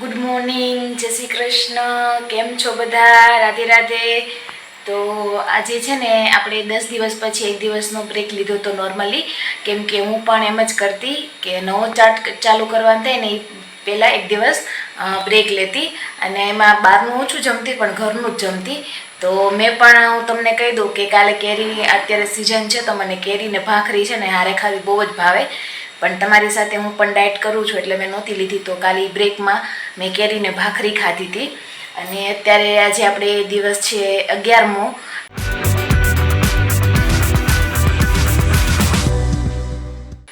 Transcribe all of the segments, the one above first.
Good morning જય શ્રી કૃષ્ણ. કેમ છો બધા? રાધે રાધે. તો આજે છે ને આપણે દસ દિવસ પછી, એક દિવસનો બ્રેક લીધો હતો નોર્મલી કેમ કે હું પણ એમ જ કરતી કે નવો ચાર્ટ ચાલુ કરવાનું થાય ને પહેલાં એક દિવસ બ્રેક લેતી. અને એમાં બહારનું ઓછું જમતી, પણ ઘરનું જ જમતી. તો મેં પણ હું તમને કહી દઉં કે કાલે કેરી, અત્યારે સિઝન છે, તો મને કેરી ને ભાખરી છે ને હારે ખાવી બહુ જ ભાવે. પણ તમારી સાથે હું પણ ડાયટ કરું છું એટલે મેં નહોતી લીધી. તો કાલે બ્રેકમાં મેં કેરીને ભાખરી ખાધી હતી. અને અત્યારે આજે આપણે દિવસ છે અગિયારમો.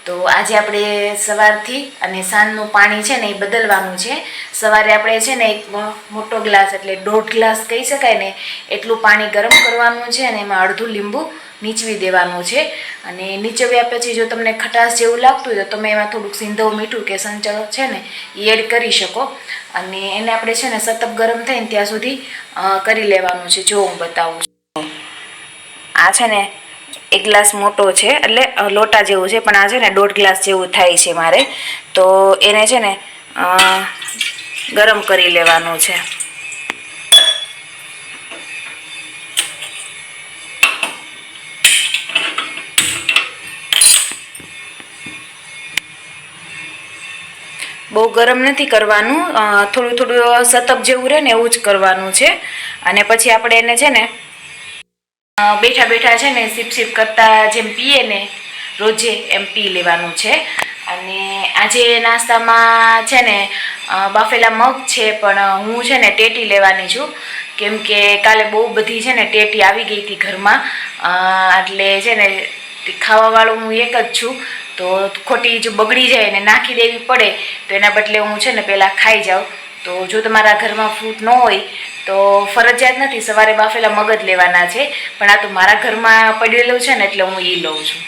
તો આજે આપણે સવારથી અને સાંજનું પાણી છે ને એ બદલવાનું છે. સવારે આપણે છે ને એક મોટો ગ્લાસ એટલે દોઢ ગ્લાસ કહી શકાય ને, એટલું પાણી ગરમ કરવાનું છે અને એમાં અડધું લીંબુ નીચવી દેવાનું છે. અને નીચવ્યા પછી જો તમને ખટાશ જેવું લાગતું હોય તો તમે એમાં થોડુંક સિંધવ મીઠું કે સંચળ છે ને એ એડ કરી શકો. અને એને આપણે છે ને સતત ગરમ થાય ને ત્યાં સુધી કરી લેવાનું છે. જો હું બતાવું છું. આ છે ને એક ગ્લાસ મોટો છે, એટલે લોટા જેવું છે, પણ આ છે ને દોઢ ગ્લાસ જેવું થાય છે મારે. તો એને છે ને ગરમ કરી લેવાનું છે. બહુ ગરમ નથી કરવાનું. થોડું થોડું સતપ જેવું રહે ને એવું જ કરવાનું છે. અને પછી આપણે એને છે ને બેઠા બેઠા છે ને સીપ સીપ કરતાં જેમ પીએ ને, રોજે એમ પી લેવાનું છે. અને આજે નાસ્તામાં છે ને બાફેલા મગ છે, પણ હું છે ને ટેટી લેવાની છું. કેમ કે કાલે બહુ બધી છે ને ટેટી આવી ગઈ હતી ઘરમાં. એટલે છે ને ખાવાવાળું હું એક જ છું. તો ખોટી જો બગડી જાય ને નાખી દેવી પડે, તો એના બદલે હું છે ને પહેલાં ખાઈ જાઉં. તો જો તમારા ઘરમાં ફ્રૂટ ન હોય, તો ફરજિયાત નથી, સવારે બાફેલા મગજ લેવાના છે, પણ આ તો મારા ઘરમાં પડેલું છે ને, એટલે હું એ લઉં છું.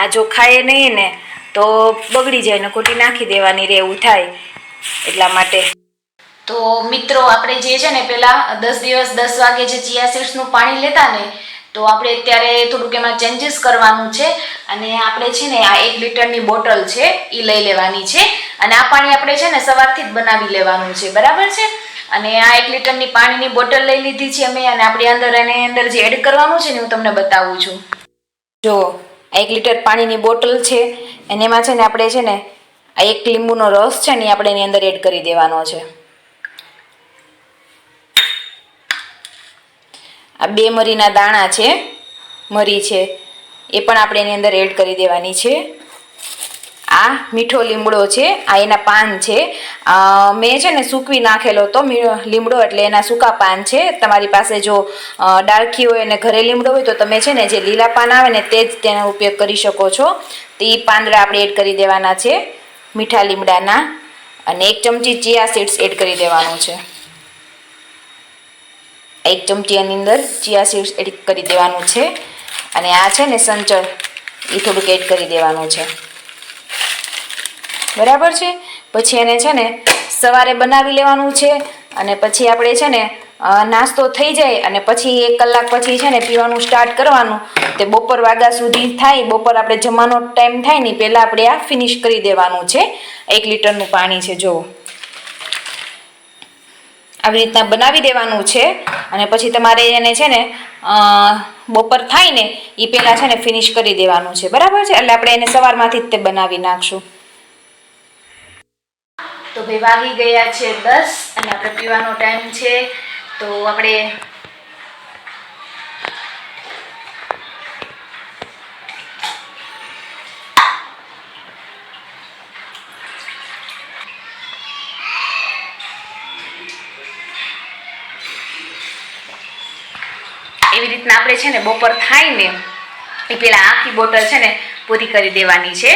આ જો ખાય નહીં ને, તો બગડી જાય ને, ખોટી નાખી દેવાની રે, એવું થાય, એટલા માટે. તો મિત્રો, આપણે જે છે ને પેલા દસ દિવસ, દસ વાગે જે ચિયા સીડ્સનું પાણી લેતા ને, તો આપણે અત્યારે થોડુંક એમાં ચેન્જીસ કરવાનું છે. અને આપણે છે ને આ એક લીટરની બોટલ છે એ લઈ લેવાની છે. અને આ પાણી આપણે છે ને સવારથી જ બનાવી લેવાનું છે. બરાબર છે? અને આ એક લીટરની પાણીની બોટલ લઈ લીધી છે અમે, અને આપણી અંદર એની અંદર જે એડ કરવાનું છે ને, હું તમને બતાવું છું. જો, આ એક લીટર પાણીની બોટલ છે. અને એમાં છે ને આપણે છે ને આ એક લીંબુનો રસ છે ને, એ આપણે એની અંદર એડ કરી દેવાનો છે. આ બે મરીના દાણા છે, મરી છે, એ પણ આપણે એની અંદર એડ કરી દેવાની છે. આ મીઠો લીમડો છે, આ એના પાન છે. મેં છે ને સૂકવી નાખેલો હતો લીમડો એટલે એના સૂકા પાન છે. તમારી પાસે જો ડાળખી હોય અને ઘરે લીમડો હોય તો તમે છે ને જે લીલા પાન આવે ને તે જ તેનો ઉપયોગ કરી શકો છો. તો એ પાંદડા આપણે એડ કરી દેવાના છે, મીઠા લીમડાના. અને એક ચમચી ચિયા સીડ્સ એડ કરી દેવાનું છે. એક ચમચી અંદર ચિયા સીડ્સ એડ કરી દેવાનું છે. અને આ છે ને સંચળ એ થોડુંક એડ કરી દેવાનું છે. બરાબર છે? પછી એને છે ને સવારે બનાવી લેવાનું છે અને પછી આપણે છે ને નાસ્તો થઈ જાય અને પછી એક કલાક પછી છે ને પીવાનું સ્ટાર્ટ કરવાનું. તે બપોર વાગ્યા સુધી થાય, બપોર આપણે જમવાનો ટાઈમ થાય ને પહેલાં આપણે આ ફિનિશ કરી દેવાનું છે. એક લીટરનું પાણી છે, જુઓ. આવી રીતના બનાવી દેવાનું છે. અને પછી તમારે એને છે ને બપોર થાય ને એ પહેલાં છે ને ફિનિશ કરી દેવાનું છે. બરાબર છે? એટલે આપણે એને સવારમાંથી જ તે બનાવી નાખશું. તો ભાઈ વાગી ગયા છે દસ અને આપણે પીવાનો ટાઈમ છે. તો આપણે એવી રીતના આપણે છે ને બપોર થાય ને એ પેલા આખી બોટલ છે ને પૂરી કરી દેવાની છે.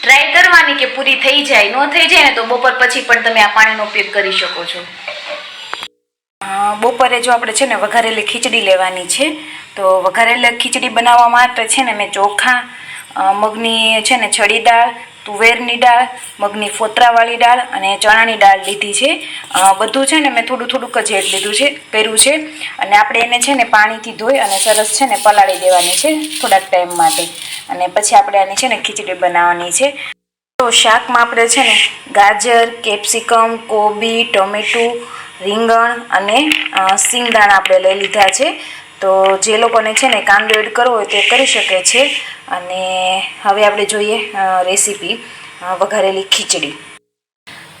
ટ્રાય કરવાની કે પૂરી થઈ જાય, ન થઈ જાય ને તો બપોર પછી પણ તમે આ પાણીનો ઉપયોગ કરી શકો છો. બપોરે જો આપણે છે ને વઘારેલી ખીચડી લેવાની છે, તો વઘારેલી ખીચડી બનાવવા માટે છે ને મેં ચોખા મગની છે ને છડી દાળ તુવેરની દાળ, મગની ફોતરાવાળી દાળ અને ચણાની દાળ લીધી છે. બધું છે ને મેં થોડું થોડુંક જ એડ લીધું છે, કર્યું છે. અને આપણે એને છે ને પાણીથી ધોઈ અને સરસ છે ને પલાળી દેવાની છે થોડાક ટાઈમ માટે. અને પછી આપણે આની છે ને ખીચડી બનાવવાની છે. તો શાકમાં આપણે છે ને ગાજર, કેપ્સિકમ, કોબી, ટમેટું, રીંગણ અને સિંગદાણા આપણે લઈ લીધા છે. તો જે લોકોને છે ને કાંદો એડ કરવો હોય તે કરી શકે છે. અને હવે આપણે જોઈએ રેસીપી વઘારેલી ખીચડી.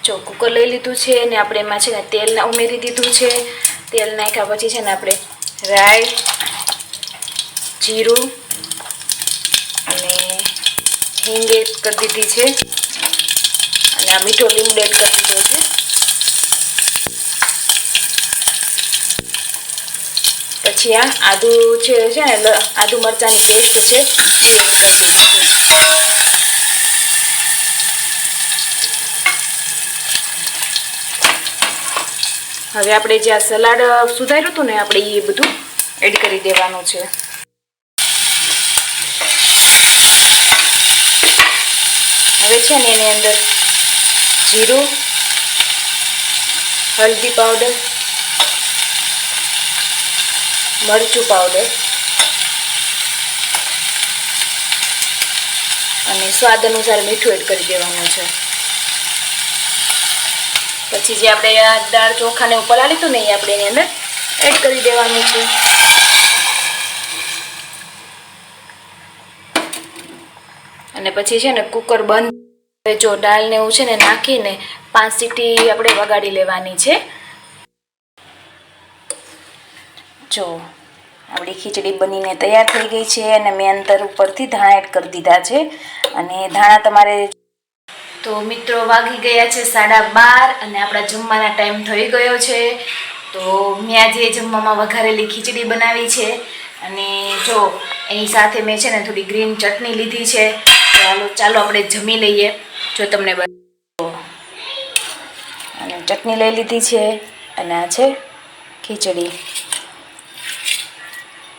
જો કુકર લઈ લીધું છે અને આપણે એમાં છે ને તેલ ઉમેરી દીધું છે. તેલ નાખ્યા પછી છે ને આપણે રાઈ, જીરું અને હિંગ એડ કરી દીધી છે. અને આ મીઠો લીમડો એડ કરી દીધો છે. આ આદુ છે છે ને આદુ મરચાંની પેસ્ટ છે. એ એડ કરી દઈશું હવે આપણે જે આ સલાડ સુધાર્યું હતું ને, આપણે એ બધું એડ કરી દેવાનું છે. હવે છે ને, એની અંદર જીરું, હલ્દી પાવડર મરચું પાવડર અને સ્વાદ અનુસાર મીઠું એડ કરી દેવાનું છે. પછી જે આપણે આ દાળ ચોખાને પલાળી લીધું ને આપણે એની અંદર એડ કરી દેવાનું છે. અને પછી છે ને કુકર બંધ જો દાળને એવું છે ને નાખીને પાંચ સીટી આપણે વગાડી લેવાની છે. જો આપણી ખીચડી બનીને તૈયાર થઈ ગઈ છે અને મેં અંતર ઉપરથી ધાણા એડ કરી દીધા છે. અને ધાણા તમારે તો મિત્રો વાગી ગયા છે સાડા બાર અને આપણા જમવાના ટાઈમ થઈ ગયો છે. તો મેં આજે જમવામાં વઘારેલી ખીચડી બનાવી છે. અને જો એની સાથે મેં છે ને થોડી ગ્રીન ચટણી લીધી છે. તો ચાલો ચાલો આપણે જમી લઈએ. જો તમને અને ચટણી લઈ લીધી છે. અને આ છે ખીચડી.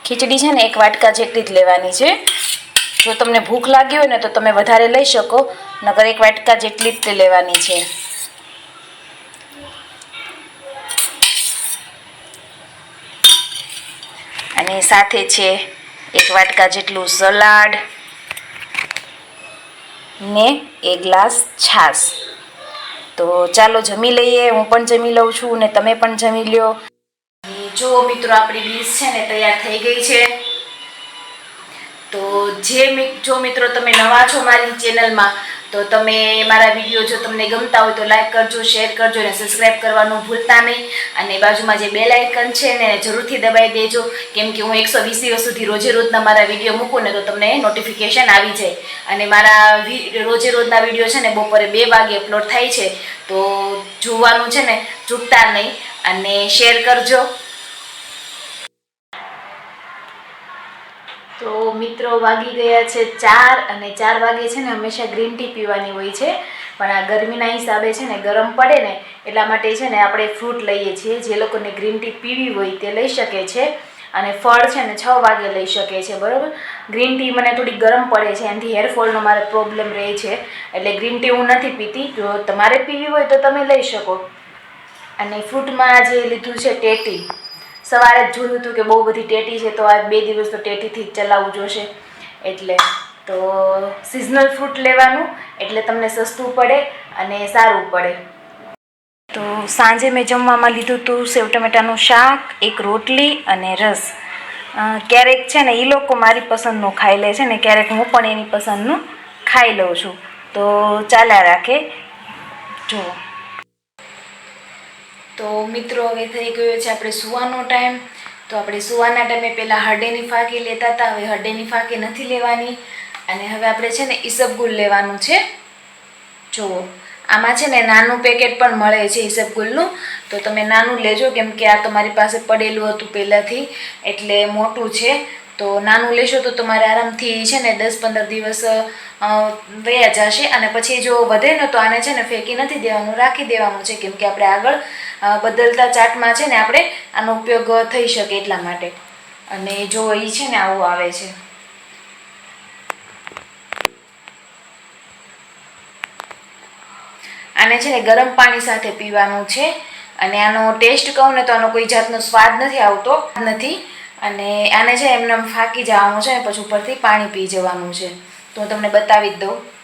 ખીચડી છે ને એક વાટકા જેટલી જ લેવાની છે. જો તમને ભૂખ લાગી હોય ને તો તમે વધારે લઈ શકો નગર એક વાટકા જેટલી જ લેવાની છે. અને સાથે છે એક વાટકા જેટલું સલાડ ને એક ગ્લાસ છાશ. તો ચાલો જમી લઈએ, હું પણ જમી લઉં છું ને તમે પણ જમી લ્યો. જો મિત્રો, આપણી ડીશ છે ને તૈયાર થઈ ગઈ છે. તો જે જો મિત્રો તમે નવા છો મારી ચેનલમાં, તો તમે મારા વીડિયો જો તમને ગમતા હોય તો લાઈક કરજો, શેર કરજો અને સબસ્ક્રાઈબ કરવાનું ભૂલતા નહીં. અને બાજુમાં જે બે લાઇકન છે ને જરૂરથી દબાઈ દેજો. કેમ કે હું એકસો વીસ દિવસ સુધી રોજે રોજના મારા વીડિયો મૂકું ને તો તમને નોટિફિકેશન આવી જાય. અને મારા રોજે રોજના વીડિયો છે ને બપોરે બે વાગે અપલોડ થાય છે. તો જોવાનું છે ને ચૂકતા નહીં. અને શેર કરજો તો મિત્રો વાગી ગયા છે ચાર અને ચાર વાગે છે ને હંમેશા ગ્રીન ટી પીવાની હોય છે. પણ આ ગરમીના હિસાબે છે ને ગરમ પડે ને એટલા માટે છે ને આપણે ફ્રૂટ લઈએ છીએ. જે લોકોને ગ્રીન ટી પીવી હોય તે લઈ શકે છે અને ફળ છે ને છ વાગે લઈ શકે છે. બરાબર? ગ્રીન ટી મને થોડી ગરમ પડે છે, એનાથી હેરફોલનો મારે પ્રોબ્લેમ રહે છે. એટલે ગ્રીન ટી હું નથી પીતી. જો તમારે પીવી હોય તો તમે લઈ શકો. અને ફ્રૂટમાં જે લીધું છે ટેટી સવારે જ જોયું હતું કે બહુ બધી ટેટી છે, તો આજ બે દિવસ તો ટેટીથી જ ચલાવવું જોશે. એટલે તો સિઝનલ ફ્રૂટ લેવાનું, એટલે તમને સસ્તું પડે અને સારું પડે. તો સાંજે મેં જમવામાં લીધું હતું સેવ ટમેટાનું શાક, એક રોટલી અને રસ. ક્યારેક છે ને એ લોકો મારી પસંદનું ખાઈ લે છે ને, ક્યારેક હું પણ એની પસંદનું ખાઈ લઉં છું. તો ચાલ્યા રાખે. જુઓ. તો મિત્રો, હવે થઈ ગયો છે આપણે સુવાનો ટાઈમ તો આપણે સુવાના ટાઈમે પહેલાં હરડેની ફાંકી લેતા હતા. હવે હરડેની ફાંકી નથી લેવાની. અને હવે આપણે છે ને ઈસબગુલ લેવાનું છે. જુઓ આમાં છે ને નાનું પેકેટ પણ મળે છે ઈસબગુલનું તો તમે નાનું લેજો, કેમ કે આ તમારી પાસે પડેલું હતું પહેલાંથી. એટલે મોટું છે. તો નાનું લેશો તો તમારે આરામથી છે ને દસ પંદર દિવસ વયા જશે અને પછી જો વધે ને તો આને છે ને ફેંકી નથી દેવાનું, રાખી દેવાનું છે. કેમ કે આપણે આગળ બદલતા ચાટમાં છે ને આપણે આનો ઉપયોગ થઈ શકે એટલા માટે. અને જો એ છે ને આવું આવે છે. આને છે ને ગરમ પાણી સાથે પીવાનું છે. અને આનો ટેસ્ટ કહું ને તો આનો કોઈ જાતનો સ્વાદ નથી આવતો નથી. અને આને છે એમને ફાંકી જવાનું છે, પછી ઉપરથી પાણી પી જવાનું છે. તો હું તમને બતાવી જ દઉં.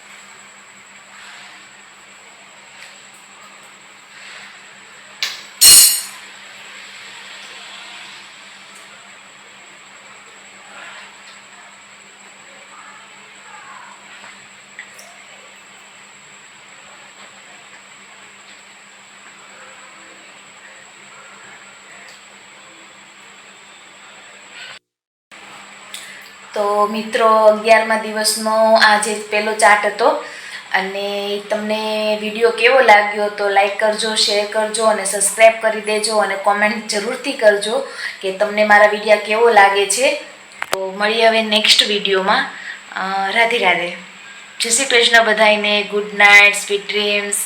તો મિત્રો, અગિયારમા દિવસનો આ જે પહેલો ચાટ હતો અને તમને વીડિયો કેવો લાગ્યો તો લાઈક કરજો, શેર કરજો અને સબસ્ક્રાઈબ કરી દેજો અને કોમેન્ટ જરૂરથી કરજો કે તમને મારા વિડીયા કેવો લાગે છે. તો મળીએ હવે નેક્સ્ટ વિડીયોમાં. રાધે રાધે. જય શ્રી કૃષ્ણ બધાઈને ગુડ નાઇટ, સ્વીટ ડ્રીમ્સ.